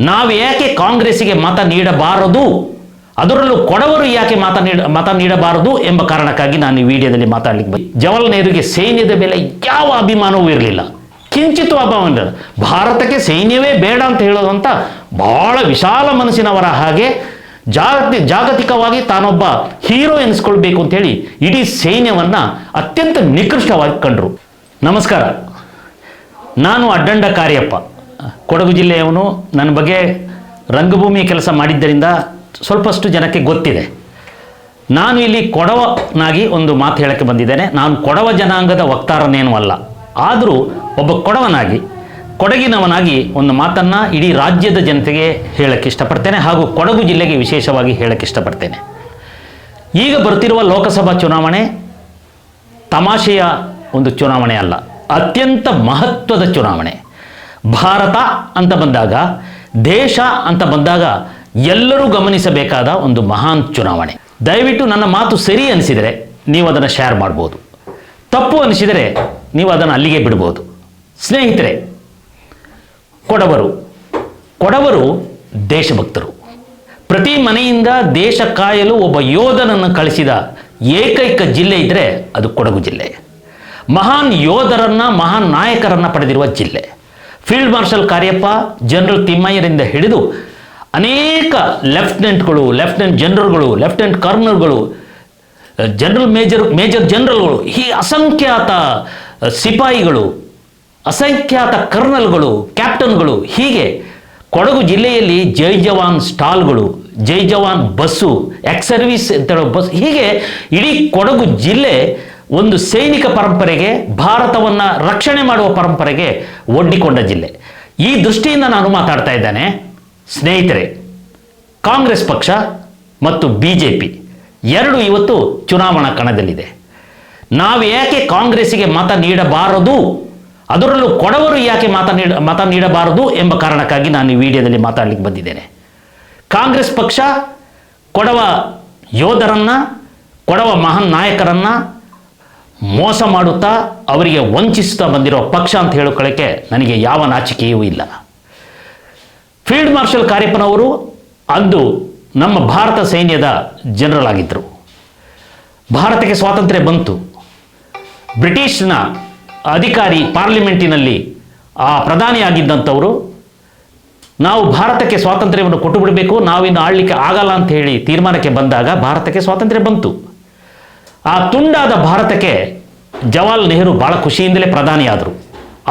ನಾವು ಯಾಕೆ ಕಾಂಗ್ರೆಸ್ಸಿಗೆ ಮತ ನೀಡಬಾರದು? ಅದರಲ್ಲೂ ಕೊಡವರು ಯಾಕೆ ಮತ ನೀಡ, ಮತ ನೀಡಬಾರದು ಎಂಬ ಕಾರಣಕ್ಕಾಗಿ ನಾನು ಈ ವಿಡಿಯೋದಲ್ಲಿ ಮಾತಾಡ್ಲಿಕ್ಕೆ ಬಂದೆ. ಜವಾಹರ್ಲಾಲ್ ನೆಹರುಗೆ ಸೈನ್ಯದ ಮೇಲೆ ಯಾವ ಅಭಿಮಾನವೂ ಇರಲಿಲ್ಲ. ಕಿಂಚಿತ್ತು ಅಭಿಮಾನ ಭಾರತಕ್ಕೆ ಸೈನ್ಯವೇ ಬೇಡ ಅಂತ ಹೇಳೋದಂತ ಬಹಳ ವಿಶಾಲ ಮನಸ್ಸಿನವರ ಹಾಗೆ ಜಾಗತಿ, ಜಾಗತಿಕವಾಗಿ ತಾನೊಬ್ಬ ಹೀರೋ ಎನಿಸ್ಕೊಳ್ಬೇಕು ಅಂತೇಳಿ ಇಡೀ ಸೈನ್ಯವನ್ನು ಅತ್ಯಂತ ನಿಕೃಷ್ಟವಾಗಿ ಕಂಡರು. ನಮಸ್ಕಾರ. ನಾನು ಅಡ್ಡಂಡ ಕಾರ್ಯಪ್ಪ. ಕೊಡಗು ಜಿಲ್ಲೆಯವನು ನನ್ನ ಬಗ್ಗೆ ರಂಗಭೂಮಿ ಕೆಲಸ ಮಾಡಿದ್ದರಿಂದ ಸ್ವಲ್ಪಷ್ಟು ಜನಕ್ಕೆ ಗೊತ್ತಿದೆ. ನಾನು ಇಲ್ಲಿ ಕೊಡವನಾಗಿ ಒಂದು ಮಾತು ಹೇಳಕ್ಕೆ ಬಂದಿದ್ದೇನೆ. ನಾನು ಕೊಡವ ಜನಾಂಗದ ವಕ್ತಾರನೇನೂ ಅಲ್ಲ. ಆದರೂ ಒಬ್ಬ ಕೊಡವನಾಗಿ, ಕೊಡಗಿನವನಾಗಿ ಒಂದು ಮಾತನ್ನು ಇಡೀ ರಾಜ್ಯದ ಜನತೆಗೆ ಹೇಳಕ್ಕೆ ಇಷ್ಟಪಡ್ತೇನೆ ಹಾಗೂ ಕೊಡಗು ಜಿಲ್ಲೆಗೆ ವಿಶೇಷವಾಗಿ ಹೇಳಕ್ಕೆ ಇಷ್ಟಪಡ್ತೇನೆ. ಈಗ ಬರ್ತಿರುವ ಲೋಕಸಭಾ ಚುನಾವಣೆ ತಮಾಷೆಯ ಒಂದು ಚುನಾವಣೆ ಅಲ್ಲ, ಅತ್ಯಂತ ಮಹತ್ವದ ಚುನಾವಣೆ. ಭಾರತ ಅಂತ ಬಂದಾಗ, ದೇಶ ಅಂತ ಬಂದಾಗ ಎಲ್ಲರೂ ಗಮನಿಸಬೇಕಾದ ಒಂದು ಮಹಾನ್ ಚುನಾವಣೆ. ದಯವಿಟ್ಟು ನನ್ನ ಮಾತು ಸರಿ ಅನಿಸಿದರೆ ನೀವು ಅದನ್ನು ಶೇರ್ ಮಾಡ್ಬೋದು. ತಪ್ಪು ಅನಿಸಿದರೆ ನೀವು ಅದನ್ನು ಅಲ್ಲಿಗೆ ಬಿಡ್ಬೋದು. ಸ್ನೇಹಿತರೆ, ಕೊಡವರು ಕೊಡವರು ದೇಶಭಕ್ತರು. ಪ್ರತಿ ಮನೆಯಿಂದ ದೇಶ ಕಾಯಲು ಒಬ್ಬ ಯೋಧನನ್ನು ಕಳಿಸಿದ ಏಕೈಕ ಜಿಲ್ಲೆ ಇದ್ದರೆ ಅದು ಕೊಡಗು ಜಿಲ್ಲೆ. ಮಹಾನ್ ಯೋಧರನ್ನ, ಮಹಾನ್ ನಾಯಕರನ್ನು ಪಡೆದಿರುವ ಜಿಲ್ಲೆ. ಫೀಲ್ಡ್ ಮಾರ್ಷಲ್ ಕಾರ್ಯಪ್ಪ ಜನರಲ್ ತಿಮ್ಮಯ್ಯರಿಂದ ಹಿಡಿದು ಅನೇಕ ಲೆಫ್ಟಿನೆಂಟ್ಗಳು ಲೆಫ್ಟಿನೆಂಟ್ ಜನರಲ್ಗಳು ಲೆಫ್ಟಿನೆಂಟ್ ಕರ್ನಲ್ಗಳು ಜನರಲ್ ಮೇಜರ್ ಮೇಜರ್ ಜನರಲ್ಗಳು ಈ ಅಸಂಖ್ಯಾತ ಸಿಪಾಯಿಗಳು, ಅಸಂಖ್ಯಾತ ಕರ್ನಲ್ಗಳು ಕ್ಯಾಪ್ಟನ್ಗಳು ಹೀಗೆ ಕೊಡಗು ಜಿಲ್ಲೆಯಲ್ಲಿ ಜೈ ಜವಾನ್ ಸ್ಟಾಲ್ಗಳು, Jai Jawan bus ex service ಅಂತ ಹೇಳೋ ಬಸ್, ಹೀಗೆ ಇಡೀ ಕೊಡಗು ಜಿಲ್ಲೆ ಒಂದು ಸೈನಿಕ ಪರಂಪರೆಗೆ, ಭಾರತವನ್ನು ರಕ್ಷಣೆ ಮಾಡುವ ಪರಂಪರೆಗೆ ಒಡ್ಡಿಕೊಂಡ ಜಿಲ್ಲೆ. ಈ ದೃಷ್ಟಿಯಿಂದ ನಾನು ಮಾತಾಡ್ತಾ ಇದ್ದೇನೆ, ಸ್ನೇಹಿತರೆ, ಕಾಂಗ್ರೆಸ್ ಪಕ್ಷ ಮತ್ತು ಬಿ ಜೆ ಪಿ ಎರಡು ಇವತ್ತು ಚುನಾವಣಾ ಕಣದಲ್ಲಿದೆ. ನಾವು ಯಾಕೆ ಕಾಂಗ್ರೆಸ್ಸಿಗೆ ಮತ ನೀಡಬಾರದು, ಅದರಲ್ಲೂ ಕೊಡವರು ಯಾಕೆ ಮತ ನೀಡ, ಮತ ನೀಡಬಾರದು ಎಂಬ ಕಾರಣಕ್ಕಾಗಿ ನಾನು ಈ ವಿಡಿಯೋದಲ್ಲಿ ಮಾತಾಡಲಿಕ್ಕೆ ಬಂದಿದ್ದೇನೆ. ಕಾಂಗ್ರೆಸ್ ಪಕ್ಷ ಕೊಡವ ಯೋಧರನ್ನ, ಕೊಡವ ಮಹಾನ್ ನಾಯಕರನ್ನ ಮೋಸ ಮಾಡುತ್ತಾ ಅವರಿಗೆ ವಂಚಿಸುತ್ತಾ ಬಂದಿರೋ ಪಕ್ಷ ಅಂತ ಹೇಳಿಕೊಳ್ಳೋಕ್ಕೆ ನನಗೆ ಯಾವ ನಾಚಿಕೆಯೂ ಇಲ್ಲ. ಫೀಲ್ಡ್ ಮಾರ್ಷಲ್ ಕಾರ್ಯಪ್ಪನವರು ಅಂದು ನಮ್ಮ ಭಾರತ ಸೈನ್ಯದ ಜನರಲ್ ಆಗಿದ್ದರು ಭಾರತಕ್ಕೆ ಸ್ವಾತಂತ್ರ್ಯ ಬಂತು. ಬ್ರಿಟಿಷ್ನ ಅಧಿಕಾರಿ ಪಾರ್ಲಿಮೆಂಟಿನಲ್ಲಿ ಆ ಪ್ರಧಾನಿಯಾಗಿದ್ದಂಥವರು ನಾವು ಭಾರತಕ್ಕೆ ಸ್ವಾತಂತ್ರ್ಯವನ್ನು ಕೊಟ್ಟು ಬಿಡಬೇಕು, ನಾವಿನ್ನು ಆಳ್ಲಿಕ್ಕೆ ಆಗಲ್ಲ ಅಂತ ಹೇಳಿ ತೀರ್ಮಾನಕ್ಕೆ ಬಂದಾಗ ಭಾರತಕ್ಕೆ ಸ್ವಾತಂತ್ರ್ಯ ಬಂತು. ಆ ತುಂಡಾದ ಭಾರತಕ್ಕೆ ಜವಾಹರ್ ನೆಹರು ಭಾಳ ಖುಷಿಯಿಂದಲೇ ಪ್ರಧಾನಿಯಾದರು.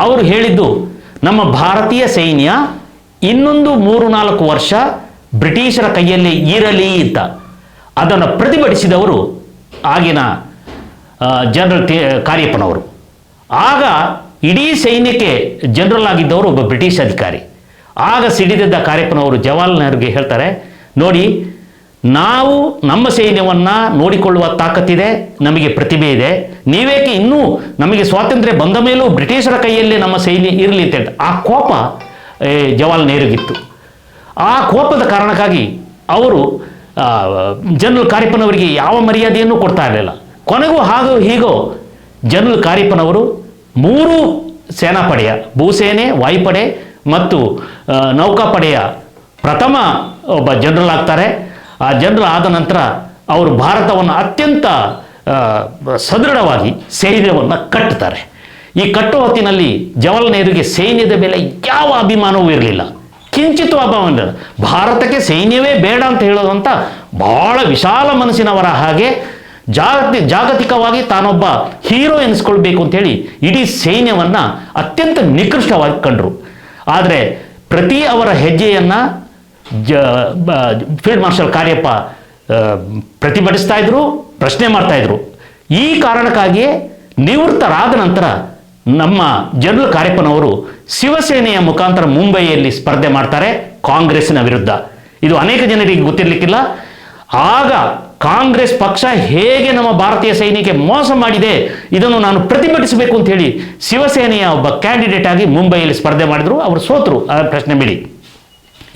ಅವರು ಹೇಳಿದ್ದು, ನಮ್ಮ ಭಾರತೀಯ ಸೈನ್ಯ ಇನ್ನೊಂದು ಮೂರು ನಾಲ್ಕು ವರ್ಷ ಬ್ರಿಟಿಷರ ಕೈಯಲ್ಲಿ ಇರಲಿ ಅಂತ. ಅದನ್ನು ಪ್ರತಿಭಟಿಸಿದವರು ಆಗಿನ ಜನರಲ್ ಕಾರ್ಯಪ್ಪನವರು. ಆಗ ಇಡೀ ಸೈನ್ಯಕ್ಕೆ ಜನರಲ್ ಆಗಿದ್ದವರು ಒಬ್ಬ ಬ್ರಿಟಿಷ್ ಅಧಿಕಾರಿ. ಆಗ ಸಿಡಿದಿದ್ದ ಕಾರ್ಯಪ್ಪನವರು ಜವಾಹರ್ಲಾಲ್ ನೆಹರುಗೆ ಹೇಳ್ತಾರೆ, ನೋಡಿ ನಾವು ನಮ್ಮ ಸೈನ್ಯವನ್ನು ನೋಡಿಕೊಳ್ಳುವ ತಾಕತ್ತಿದೆ, ನಮಗೆ ಪ್ರತಿಭೆ ಇದೆ. ನೀವೇಕೆ ಇನ್ನೂ ನಮಗೆ ಸ್ವಾತಂತ್ರ್ಯ ಬಂದ ಮೇಲೂ ಬ್ರಿಟಿಷರ ಕೈಯಲ್ಲಿ ನಮ್ಮ ಸೈನ್ಯ ಇರಲಿ ಅಂತ ಆ ಕೋಪ ಜವಾಲ್ ನೆಹರುಗಿತ್ತು. ಆ ಕೋಪದ ಕಾರಣಕ್ಕಾಗಿ ಅವರು ಜನರಲ್ ಕಾರ್ಯಪ್ಪನವರಿಗೆ ಯಾವ ಮರ್ಯಾದೆಯನ್ನು ಕೊಡ್ತಾ ಇರಲಿಲ್ಲ. ಕೊನೆಗೂ ಹಾಗೂ ಹೀಗೋ ಜನರಲ್ ಕಾರ್ಯಪ್ಪನವರು ಮೂರು ಸೇನಾಪಡೆಯ, ಭೂಸೇನೆ, ವಾಯುಪಡೆ ಮತ್ತು ನೌಕಾಪಡೆಯ ಪ್ರಥಮ ಒಬ್ಬ ಜನರಲ್ ಆಗ್ತಾರೆ. ಆ ಜನರು ಆದ ನಂತರ ಅವರು ಭಾರತವನ್ನು ಅತ್ಯಂತ ಸದೃಢವಾಗಿ ಸೈನ್ಯವನ್ನು ಕಟ್ಟುತ್ತಾರೆ. ಈ ಕಟ್ಟುವ ಹೊತ್ತಿನಲ್ಲಿ ಜವಾಹರ್ಲಾಲ್ ನೆಹರುಗೆ ಸೈನ್ಯದ ಮೇಲೆ ಯಾವ ಅಭಿಮಾನವೂ ಇರಲಿಲ್ಲ. ಕಿಂಚಿತ್ ಅಭಿಮಾನ ಭಾರತಕ್ಕೆ ಸೈನ್ಯವೇ ಬೇಡ ಅಂತ ಹೇಳೋದಂತ ಬಹಳ ವಿಶಾಲ ಮನಸ್ಸಿನವರ ಹಾಗೆ ಜಾಗತಿ, ಜಾಗತಿಕವಾಗಿ ತಾನೊಬ್ಬ ಹೀರೋ ಎನಿಸ್ಕೊಳ್ಬೇಕು ಅಂತೇಳಿ ಇಡೀ ಸೈನ್ಯವನ್ನು ಅತ್ಯಂತ ನಿಕೃಷ್ಟವಾಗಿ ಕಂಡರು. ಆದರೆ ಪ್ರತಿ ಅವರ ಹೆಜ್ಜೆಯನ್ನು ಜ ಫೀಲ್ಡ್ ಮಾರ್ಷಲ್ ಕಾರ್ಯಪ್ಪ ಪ್ರತಿಭಟಿಸ್ತಾ ಇದ್ರು, ಪ್ರಶ್ನೆ ಮಾಡ್ತಾ ಇದ್ರು. ಈ ಕಾರಣಕ್ಕಾಗಿಯೇ ನಿವೃತ್ತರಾದ ನಂತರ ನಮ್ಮ ಜನರಲ್ ಕಾರ್ಯಪ್ಪನವರು ಶಿವಸೇನೆಯ ಮುಖಾಂತರ ಮುಂಬೈಯಲ್ಲಿ ಸ್ಪರ್ಧೆ ಮಾಡ್ತಾರೆ ಕಾಂಗ್ರೆಸ್ನ ವಿರುದ್ಧ. ಇದು ಅನೇಕ ಜನರಿಗೆ ಗೊತ್ತಿರಲಿಕ್ಕಿಲ್ಲ. ಆಗ ಕಾಂಗ್ರೆಸ್ ಪಕ್ಷ ಹೇಗೆ ನಮ್ಮ ಭಾರತೀಯ ಸೈನಿಕ ಮೋಸ ಮಾಡಿದೆ, ಇದನ್ನು ನಾನು ಪ್ರತಿಭಟಿಸಬೇಕು ಅಂತ ಹೇಳಿ ಶಿವಸೇನೆಯ ಒಬ್ಬ ಕ್ಯಾಂಡಿಡೇಟ್ ಆಗಿ ಮುಂಬೈಯಲ್ಲಿ ಸ್ಪರ್ಧೆ ಮಾಡಿದ್ರು. ಅವರು ಸೋತರು. ಆ ಪ್ರಶ್ನೆ ಬಿಡಿ.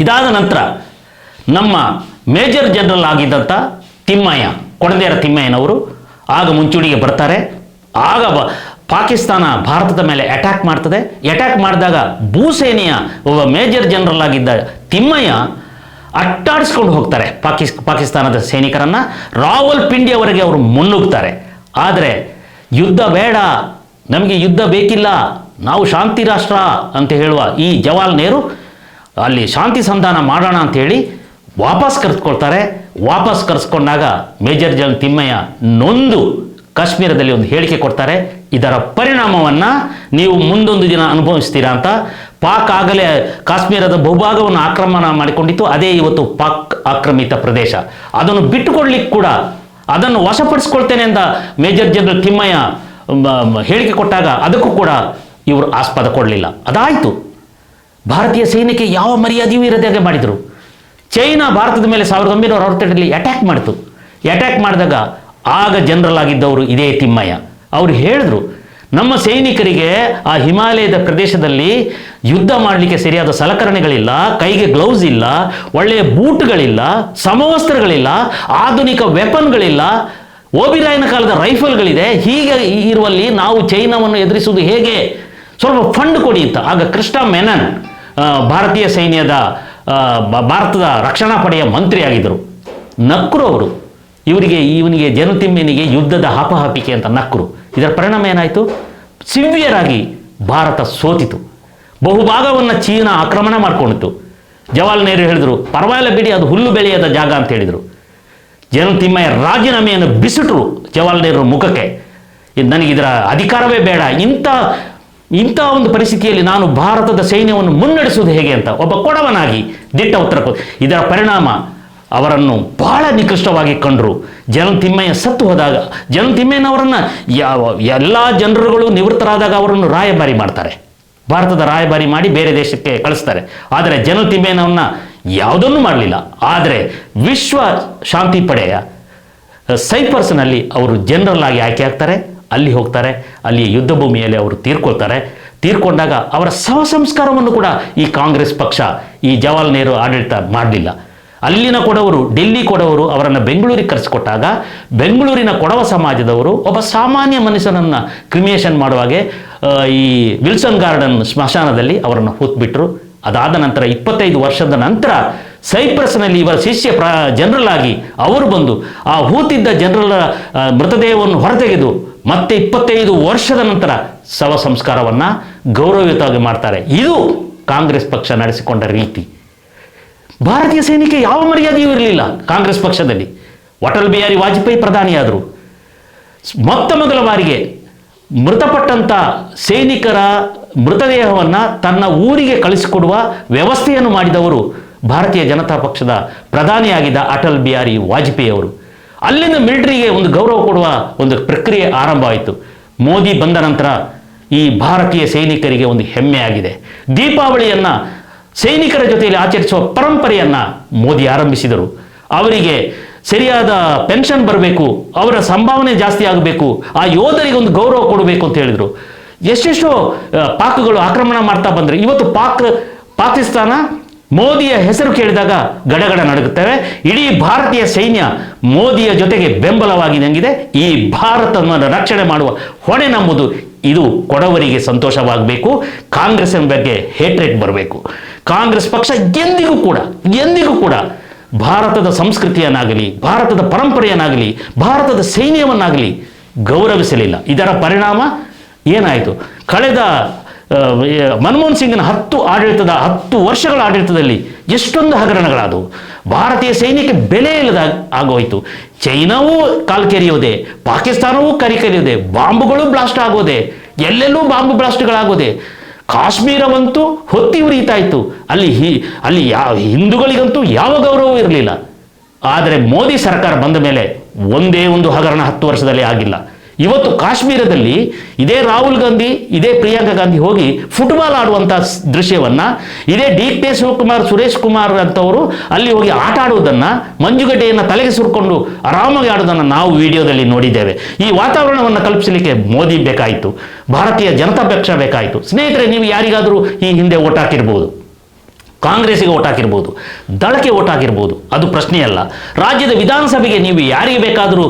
ಇದಾದ ನಂತರ ನಮ್ಮ ಮೇಜರ್ ಜನರಲ್ ಆಗಿದ್ದಂಥ ತಿಮ್ಮಯ್ಯ ಕೊಡದೇರ ತಿಮ್ಮಯ್ಯನವರು ಆಗ ಮುಂಚೂಣಿಗೆ ಬರ್ತಾರೆ. ಆಗ ಬ- ಪಾಕಿಸ್ತಾನ ಭಾರತದ ಮೇಲೆ ಅಟ್ಯಾಕ್ ಮಾಡ್ತದೆ. ಅಟ್ಯಾಕ್ ಮಾಡಿದಾಗ ಭೂಸೇನೆಯ ಒಬ್ಬ ಮೇಜರ್ ಜನರಲ್ ಆಗಿದ್ದ ತಿಮ್ಮಯ್ಯ ಅಟ್ಟಾಡಿಸ್ಕೊಂಡು ಹೋಗ್ತಾರೆ ಪಾಕಿಸ್, ಪಾಕಿಸ್ತಾನದ ಸೈನಿಕರನ್ನು. ರಾವಲ್ ಪಿಂಡಿಯವರೆಗೆ ಅವರು ಮುನ್ನುಗ್ತಾರೆ. ಆದರೆ ಯುದ್ಧ ಬೇಡ, ನಮಗೆ ಯುದ್ಧ ಬೇಕಿಲ್ಲ, ನಾವು ಶಾಂತಿ ರಾಷ್ಟ್ರ ಅಂತ ಹೇಳುವ ಈ ಜವಾಹರ್ ನೆಹರು ಅಲ್ಲಿ ಶಾಂತಿ ಸಂಧಾನ ಮಾಡೋಣ ಅಂತ ಹೇಳಿ ವಾಪಸ್ ಕರೆಸ್ಕೊಳ್ತಾರೆ ವಾಪಸ್ ಕರೆಸ್ಕೊಂಡಾಗ ಮೇಜರ್ ಜನರಲ್ ತಿಮ್ಮಯ್ಯ ನೊಂದು ಕಾಶ್ಮೀರದಲ್ಲಿ ಒಂದು ಹೇಳಿಕೆ ಕೊಡ್ತಾರೆ. ಇದರ ಪರಿಣಾಮವನ್ನು ನೀವು ಮುಂದೊಂದು ದಿನ ಅನುಭವಿಸ್ತೀರಾ ಅಂತ. ಪಾಕ್ ಆಗಲೇ ಕಾಶ್ಮೀರದ ಬಹುಭಾಗವನ್ನು ಆಕ್ರಮಣ ಮಾಡಿಕೊಂಡಿತ್ತು. ಅದೇ ಇವತ್ತು ಪಾಕ್ ಆಕ್ರಮಿತ ಪ್ರದೇಶ. ಅದನ್ನು ಬಿಟ್ಟುಕೊಡ್ಲಿಕ್ಕೆ ಕೂಡ ಅದನ್ನು ವಶಪಡಿಸ್ಕೊಳ್ತೇನೆ ಅಂತ ಮೇಜರ್ ಜನರಲ್ ತಿಮ್ಮಯ್ಯ ಹೇಳಿಕೆ ಕೊಟ್ಟಾಗ ಅದಕ್ಕೂ ಕೂಡ ಇವರು ಆಸ್ಪದ ಕೊಡಲಿಲ್ಲ. ಅದಾಯಿತು. ಭಾರತೀಯ ಸೈನ್ಯಕ್ಕೆ ಯಾವ ಮರ್ಯಾದೆಯೂ ಇರದೇ ಹಾಗೆ ಮಾಡಿದರು. ಚೈನಾ ಭಾರತದ ಮೇಲೆ ಸಾವಿರದ ಒಂಬೈನೂರ ಅರವತ್ತೆರಡರಲ್ಲಿ ಅಟ್ಯಾಕ್ ಮಾಡಿತು. ಅಟ್ಯಾಕ್ ಮಾಡಿದಾಗ ಆಗ ಜನರಲ್ ಆಗಿದ್ದವರು ಇದೇ ತಿಮ್ಮಯ್ಯ. ಅವರು ಹೇಳಿದ್ರು, ನಮ್ಮ ಸೈನಿಕರಿಗೆ ಆ ಹಿಮಾಲಯದ ಪ್ರದೇಶದಲ್ಲಿ ಯುದ್ಧ ಮಾಡಲಿಕ್ಕೆ ಸರಿಯಾದ ಸಲಕರಣೆಗಳಿಲ್ಲ, ಕೈಗೆ ಗ್ಲೌಸ್ ಇಲ್ಲ, ಒಳ್ಳೆಯ ಬೂಟ್ಗಳಿಲ್ಲ, ಸಮವಸ್ತ್ರಗಳಿಲ್ಲ, ಆಧುನಿಕ ವೆಪನ್ಗಳಿಲ್ಲ ಓಬಿರಾಯನ ಕಾಲದ ರೈಫಲ್ಗಳಿದೆ ಹೀಗೆ ಇರುವಲ್ಲಿ ನಾವು ಚೈನಾವನ್ನು ಎದುರಿಸುವುದು ಹೇಗೆ? ಸ್ವಲ್ಪ ಫಂಡ್ ಕೊಡಿ ಅಂತ. ಆಗ ಕೃಷ್ಣ ಮೆನನ್ ಭಾರತೀಯ ಸೈನ್ಯದ ಭಾರತದ ರಕ್ಷಣಾ ಪಡೆಯ ಮಂತ್ರಿಯಾಗಿದ್ದರು. ನಕ್ರು ಅವರು. ಇವರಿಗೆ, ಇವನಿಗೆ ಜನತಿಮ್ಮೆನಿಗೆ ಯುದ್ಧದ ಹಾಪಹಾಪಿಕೆ ಅಂತ ನಕ್ರು. ಇದರ ಪರಿಣಾಮ ಏನಾಯಿತು? ಸಿವಿಯರ್ ಆಗಿ ಭಾರತ ಸೋತಿತು. ಬಹುಭಾಗವನ್ನು ಚೀನಾ ಆಕ್ರಮಣ ಮಾಡ್ಕೊಂಡಿತ್ತು ಜವಾಹರ್ಲಾಲ್ ನೆಹರು ಹೇಳಿದರು, ಪರವಾಗಿಲ್ಲ ಬಿಡಿ, ಅದು ಹುಲ್ಲು ಬೆಳೆಯದ ಜಾಗ ಅಂತ ಹೇಳಿದರು. ಜನತಿಮ್ಮಯ್ಯ ರಾಜೀನಾಮೆಯನ್ನು ಬಿಸಿಟ್ರು ಜವಾಹರ್ಲಾಲ್ ನೆಹರು ಮುಖಕ್ಕೆ. ನನಗಿದ್ರ ಅಧಿಕಾರವೇ ಬೇಡ. ಇಂಥ ಇಂಥ ಒಂದು ಪರಿಸ್ಥಿತಿಯಲ್ಲಿ ನಾನು ಭಾರತದ ಸೈನ್ಯವನ್ನು ಮುನ್ನಡೆಸುವುದು ಹೇಗೆ ಅಂತ ಒಬ್ಬ ಕೊಡವನಾಗಿ ದಿಟ್ಟ ಉತ್ತರ ಇದರ ಪರಿಣಾಮ ಅವರನ್ನು ಬಹಳ ನಿಕೃಷ್ಟವಾಗಿ ಕಂಡರು. ಜನತಿಮ್ಮಯ್ಯ ಸತ್ತು ಹೋದಾಗ ಜನತಿಮ್ಮಯ್ಯನವರನ್ನು ಯಾವ, ಎಲ್ಲ ಜನರುಗಳು ನಿವೃತ್ತರಾದಾಗ ಅವರನ್ನು ರಾಯಭಾರಿ ಮಾಡ್ತಾರೆ. ಭಾರತದ ರಾಯಭಾರಿ ಮಾಡಿ ಬೇರೆ ದೇಶಕ್ಕೆ ಕಳಿಸ್ತಾರೆ. ಆದರೆ ಜನತಿಮ್ಮಯ್ಯನವನ್ನ ಯಾವುದನ್ನೂ ಮಾಡಲಿಲ್ಲ. ಆದರೆ ವಿಶ್ವ ಶಾಂತಿ ಪಡೆಯ ಸೈಪರ್ಸ್ನಲ್ಲಿ ಅವರು ಜನರಲ್ ಆಗಿ ಆಯ್ಕೆ ಆಗ್ತಾರೆ. ಅಲ್ಲಿ ಹೋಗ್ತಾರೆ, ಅಲ್ಲಿ ಯುದ್ಧ ಭೂಮಿಯಲ್ಲಿ ಅವರು ತೀರ್ಕೊಳ್ತಾರೆ. ತೀರ್ಕೊಂಡಾಗ ಅವರ ಶವ ಸಂಸ್ಕಾರವನ್ನು ಕೂಡ ಈ ಕಾಂಗ್ರೆಸ್ ಪಕ್ಷ, ಈ ಜವಾಹರ್ಲಾಲ್ ನೆಹರು ಆಡಳಿತ ಮಾಡಲಿಲ್ಲ. ಅಲ್ಲಿನ ಕೊಡವರು, ಡೆಲ್ಲಿ ಕೊಡವರು ಅವರನ್ನು ಬೆಂಗಳೂರಿಗೆ ಕರೆಸಿಕೊಟ್ಟಾಗ, ಬೆಂಗಳೂರಿನ ಕೊಡವ ಸಮಾಜದವರು ಒಬ್ಬ ಸಾಮಾನ್ಯ ಮನುಷ್ಯನನ್ನು ಕ್ರಿಮಿಯೇಷನ್ ಮಾಡುವಾಗೆ ಈ ವಿಲ್ಸನ್ ಗಾರ್ಡನ್ ಸ್ಮಶಾನದಲ್ಲಿ ಅವರನ್ನು ಹೂತ್ಬಿಟ್ರು. ಅದಾದ ನಂತರ ಇಪ್ಪತ್ತೈದು ವರ್ಷದ ನಂತರ ಸೈಪ್ರಸ್ನಲ್ಲಿ ಇವರ ಶಿಷ್ಯ ಪ್ರ, ಜನರಲ್ ಆಗಿ ಅವರು ಬಂದು ಆ ಹೂತಿದ್ದ ಜನರಲ್ ಮೃತದೇಹವನ್ನು ಹೊರತೆಗೆದು ಮತ್ತೆ ಇಪ್ಪತ್ತೈದು ವರ್ಷದ ನಂತರ ಶವ ಸಂಸ್ಕಾರವನ್ನು ಗೌರವಯುತವಾಗಿ ಮಾಡ್ತಾರೆ. ಇದು ಕಾಂಗ್ರೆಸ್ ಪಕ್ಷ ನಡೆಸಿಕೊಂಡ ರೀತಿ. ಭಾರತೀಯ ಸೈನಿಕ ಯಾವ ಮರ್ಯಾದೆಯೂ ಇರಲಿಲ್ಲ ಕಾಂಗ್ರೆಸ್ ಪಕ್ಷದಲ್ಲಿ. ಅಟಲ್ ಬಿಹಾರಿ ವಾಜಪೇಯಿ ಪ್ರಧಾನಿಯಾದರು. ಮೊತ್ತ ಮೊದಲ ಬಾರಿಗೆ ಮೃತಪಟ್ಟಂಥ ಸೈನಿಕರ ಮೃತದೇಹವನ್ನು ತನ್ನ ಊರಿಗೆ ಕಳಿಸಿಕೊಡುವ ವ್ಯವಸ್ಥೆಯನ್ನು ಮಾಡಿದವರು ಭಾರತೀಯ ಜನತಾ ಪಕ್ಷದ ಪ್ರಧಾನಿಯಾಗಿದ್ದ ಅಟಲ್ ಬಿಹಾರಿ ವಾಜಪೇಯಿ ಅವರು. ಅಲ್ಲಿಂದ ಮಿಲಿಟರಿಗೆ ಒಂದು ಗೌರವ ಕೊಡುವ ಒಂದು ಪ್ರಕ್ರಿಯೆ ಆರಂಭ ಆಯಿತು. ಮೋದಿ ಬಂದ ನಂತರ ಈ ಭಾರತೀಯ ಸೈನಿಕರಿಗೆ ಒಂದು ಹೆಮ್ಮೆ ಆಗಿದೆ. ದೀಪಾವಳಿಯನ್ನು ಸೈನಿಕರ ಜೊತೆಯಲ್ಲಿ ಆಚರಿಸುವ ಪರಂಪರೆಯನ್ನು ಮೋದಿ ಆರಂಭಿಸಿದರು. ಅವರಿಗೆ ಸರಿಯಾದ ಪೆನ್ಷನ್ ಬರಬೇಕು, ಅವರ ಸಂಭಾವನೆ ಜಾಸ್ತಿ ಆಗಬೇಕು, ಆ ಯೋಧರಿಗೆ ಒಂದು ಗೌರವ ಕೊಡಬೇಕು ಅಂತ ಹೇಳಿದರು. ಎಷ್ಟೆಷ್ಟೋ ಪಾಕ್ಗಳು ಆಕ್ರಮಣ ಮಾಡ್ತಾ ಬಂದರೆ. ಇವತ್ತು ಪಾಕ್, ಪಾಕಿಸ್ತಾನ ಮೋದಿಯ ಹೆಸರು ಕೇಳಿದಾಗ ಗಡಗಡ ನಡುಗುತ್ತವೆ. ಇಡೀ ಭಾರತೀಯ ಸೈನ್ಯ ಮೋದಿಯ ಜೊತೆಗೆ ಬೆಂಬಲವಾಗಿ ನಂಗಿದೆ. ಈ ಭಾರತವನ್ನು ರಕ್ಷಣೆ ಮಾಡುವ ಹೊಣೆ ನಂಬುದು ಇದು ಕೊಡವರಿಗೆ ಸಂತೋಷವಾಗಬೇಕು. ಕಾಂಗ್ರೆಸ್ಸಿನ ಬಗ್ಗೆ ಹೇಟ್ರೇಟ್ ಬರಬೇಕು. ಕಾಂಗ್ರೆಸ್ ಪಕ್ಷ ಎಂದಿಗೂ ಕೂಡ ಎಂದಿಗೂ ಕೂಡ ಭಾರತದ ಸಂಸ್ಕೃತಿಯನ್ನಾಗಲಿ, ಭಾರತದ ಪರಂಪರೆಯನ್ನಾಗಲಿ, ಭಾರತದ ಸೈನ್ಯವನ್ನಾಗಲಿ ಗೌರವಿಸಲಿಲ್ಲ. ಇದರ ಪರಿಣಾಮ ಏನಾಯಿತು? ಕಳೆದ ಮನಮೋಹನ್ ಸಿಂಗ್ನ ಹತ್ತು ಆಡಳಿತದ ಹತ್ತು ವರ್ಷಗಳ ಆಡಳಿತದಲ್ಲಿ ಎಷ್ಟೊಂದು ಹಗರಣಗಳಾದವು. ಭಾರತೀಯ ಸೈನ್ಯಕ್ಕೆ ಬೆಲೆ ಇಲ್ಲದ ಆಗೋಯ್ತು. ಚೈನಾವೂ ಕಾಲ್ಕೆರೆಯೋದೆ ಪಾಕಿಸ್ತಾನವೂ ಕರಿಕರಿಯೋದೆ ಬಾಂಬುಗಳು ಬ್ಲಾಸ್ಟ್ ಆಗೋದೆ, ಎಲ್ಲೆಲ್ಲೂ ಬಾಂಬು ಬ್ಲಾಸ್ಟ್ಗಳಾಗೋದೆ. ಕಾಶ್ಮೀರವಂತೂ ಹೊತ್ತಿ ಉರಿತಾ ಇತ್ತು ಅಲ್ಲಿ ಹಿ, ಅಲ್ಲಿ ಯಾವ ಹಿಂದೂಗಳಿಗಂತೂ ಯಾವ ಗೌರವವೂ ಇರಲಿಲ್ಲ. ಆದರೆ ಮೋದಿ ಸರ್ಕಾರ ಬಂದ ಮೇಲೆ ಒಂದೇ ಒಂದು ಹಗರಣ ಹತ್ತು ವರ್ಷದಲ್ಲಿ ಆಗಿಲ್ಲ. ಇವತ್ತು ಕಾಶ್ಮೀರದಲ್ಲಿ ಇದೇ ರಾಹುಲ್ ಗಾಂಧಿ, ಇದೇ ಪ್ರಿಯಾಂಕಾ ಗಾಂಧಿ ಹೋಗಿ ಫುಟ್ಬಾಲ್ ಆಡುವಂಥ ಸ್- ದೃಶ್ಯವನ್ನ, ಇದೇ ಡಿ ಕೆ ಶಿವಕುಮಾರ್, ಸುರೇಶ್ ಕುಮಾರ್ ಅಂತವರು ಅಲ್ಲಿ ಹೋಗಿ ಆಟ ಆಡುವುದನ್ನ, ಮಂಜುಗಡ್ಡೆಯನ್ನು ತಲೆಗೆ ಸುರ್ಕೊಂಡು ಆರಾಮಾಗಿ ಆಡುವುದನ್ನು ನಾವು ವಿಡಿಯೋದಲ್ಲಿ ನೋಡಿದ್ದೇವೆ. ಈ ವಾತಾವರಣವನ್ನು ಕಲ್ಪಿಸಲಿಕ್ಕೆ ಮೋದಿ ಬೇಕಾಯಿತು. ಭಾರತೀಯ ಜನತಾ ಪಕ್ಷ ಬೇಕಾಯಿತು. ಸ್ನೇಹಿತರೆ, ನೀವು ಯಾರಿಗಾದರೂ ಈ ಹಿಂದೆ ಓಟ್ ಹಾಕಿರ್ಬೋದು? ಕಾಂಗ್ರೆಸ್ಸಿಗೆ ಓಟ್ ಹಾಕಿರ್ಬೋದು, ದಳಕ್ಕೆ ಓಟ್ ಹಾಕಿರ್ಬೋದು, ಅದು ಪ್ರಶ್ನೆಯಲ್ಲ. ರಾಜ್ಯದ ವಿಧಾನಸಭೆಗೆ ನೀವು ಯಾರಿಗೆ ಬೇಕಾದರೂ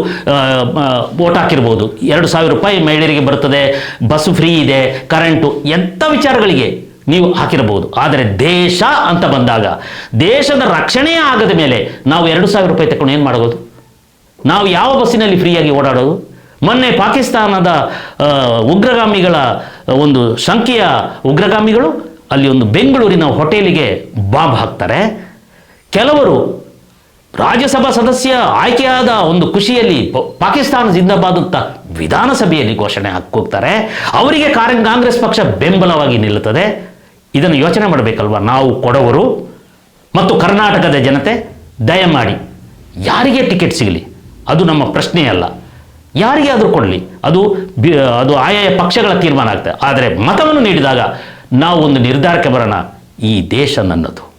ಓಟ್ ಹಾಕಿರ್ಬೋದು. ಎರಡು ಸಾವಿರ ರೂಪಾಯಿ ಮಹಿಳೆಯರಿಗೆ ಬರ್ತದೆ ಬಸ್ ಫ್ರೀ ಇದೆ, ಕರೆಂಟು, ಎಂಥ ವಿಚಾರಗಳಿಗೆ ನೀವು ಹಾಕಿರಬಹುದು ಆದರೆ ದೇಶ ಅಂತ ಬಂದಾಗ, ದೇಶದ ರಕ್ಷಣೆಯೇ ಆಗದ ಮೇಲೆ ನಾವು ಎರಡು ಸಾವಿರ ರೂಪಾಯಿ ತಗೊಂಡು ಏನು ಮಾಡೋದು? ನಾವು ಯಾವ ಬಸ್ಸಿನಲ್ಲಿ ಫ್ರೀಯಾಗಿ ಓಡಾಡೋದು? ಮೊನ್ನೆ ಪಾಕಿಸ್ತಾನದ ಉಗ್ರಗಾಮಿಗಳ ಒಂದು ಸಂಖ್ಯೆಯ ಉಗ್ರಗಾಮಿಗಳು ಅಲ್ಲಿ ಒಂದು ಬೆಂಗಳೂರಿನ ಹೋಟೆಲಿಗೆ ಬಾಂಬ್ ಹಾಕ್ತಾರೆ. ಕೆಲವರು ರಾಜ್ಯಸಭಾ ಸದಸ್ಯ ಆಯ್ಕೆಯಾದ ಒಂದು ಖುಷಿಯಲ್ಲಿ ಪಾಕಿಸ್ತಾನ ಜಿಂದಾಬಾದ್ ಅಂತ ವಿಧಾನಸಭೆಯಲ್ಲಿ ಘೋಷಣೆ ಹಾಕೋಗ್ತಾರೆ ಅವರಿಗೆ ಕಾರಣ ಕಾಂಗ್ರೆಸ್ ಪಕ್ಷ ಬೆಂಬಲವಾಗಿ ನಿಲ್ಲುತ್ತದೆ. ಇದನ್ನು ಯೋಚನೆ ಮಾಡಬೇಕಲ್ವಾ? ನಾವು ಕೊಡವರು ಮತ್ತು ಕರ್ನಾಟಕದ ಜನತೆ, ದಯಮಾಡಿ, ಯಾರಿಗೆ ಟಿಕೆಟ್ ಸಿಗಲಿ? ಅದು ನಮ್ಮ ಪ್ರಶ್ನೆಯಲ್ಲ ಯಾರಿಗೆ ಆದರೂ ಕೊಡಲಿ. ಅದು ಬಿ- ಅದು ಆಯಾಯ ಪಕ್ಷಗಳ ತೀರ್ಮಾನ ಆಗ್ತದೆ. ಆದರೆ ಮತವನ್ನು ನೀಡಿದಾಗ ನಾವು ಒಂದು ನಿರ್ಧಾರಕ್ಕೆ ಬರೋಣ. ಈ ದೇಶ ನನ್ನದು.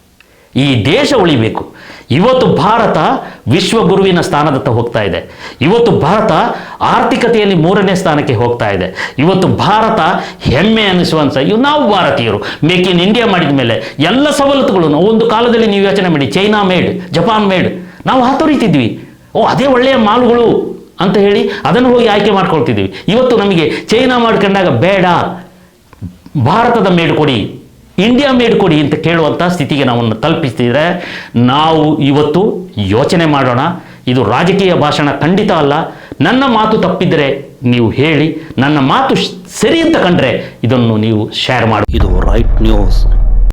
ಈ ದೇಶ ಉಳಿಬೇಕು. ಇವತ್ತು ಭಾರತ ವಿಶ್ವಗುರುವಿನ ಸ್ಥಾನದತ್ತ ಹೋಗ್ತಾ ಇದೆ. ಇವತ್ತು ಭಾರತ ಆರ್ಥಿಕತೆಯಲ್ಲಿ ಮೂರನೇ ಸ್ಥಾನಕ್ಕೆ ಹೋಗ್ತಾ ಇದೆ. ಇವತ್ತು ಭಾರತ ಹೆಮ್ಮೆ ಅನಿಸುವಂಥ ಇವು ನಾವು ಭಾರತೀಯರು, ಮೇಕ್ ಇನ್ ಇಂಡಿಯಾ ಮಾಡಿದ ಮೇಲೆ ಎಲ್ಲ ಸವಲತ್ತುಗಳನ್ನು ಒಂದು ಕಾಲದಲ್ಲಿ ನೀವು ಯೋಚನೆ ಮಾಡಿ, ಚೈನಾ ಮೇಡ್, ಜಪಾನ್ ಮೇಡ್, ನಾವು ಹಾತೊರಿತಿದ್ವಿ. ಓ, ಅದೇ ಒಳ್ಳೆಯ ಮಾಲುಗಳು ಅಂತ ಹೇಳಿ ಅದನ್ನು ಹೋಗಿ ಆಯ್ಕೆ ಮಾಡ್ಕೊಳ್ತಿದ್ವಿ. ಇವತ್ತು ನಮಗೆ ಚೈನಾ ಮಾಡ್ಕೊಂಡಾಗ ಬೇಡ. ಭಾರತದ ಮೇಡ್ ಕೊಡಿ, ಇಂಡಿಯಾ ಮೇಡ್ ಕೊಡಿ ಅಂತ ಕೇಳುವಂಥ ಸ್ಥಿತಿಗೆ ನಾವನ್ನು ತಲುಪಿಸ್ತಿದ್ರೆ ನಾವು ಇವತ್ತು ಯೋಚನೆ ಮಾಡೋಣ. ಇದು ರಾಜಕೀಯ ಭಾಷಣ ಖಂಡಿತ ಅಲ್ಲ. ನನ್ನ ಮಾತು ತಪ್ಪಿದರೆ ನೀವು ಹೇಳಿ, ನನ್ನ ಮಾತು ಸರಿ ಅಂತ ಕಂಡ್ರೆ ಇದನ್ನು ನೀವು ಶೇರ್ ಮಾಡಿ. ಇದು ರೈಟ್ ನ್ಯೂಸ್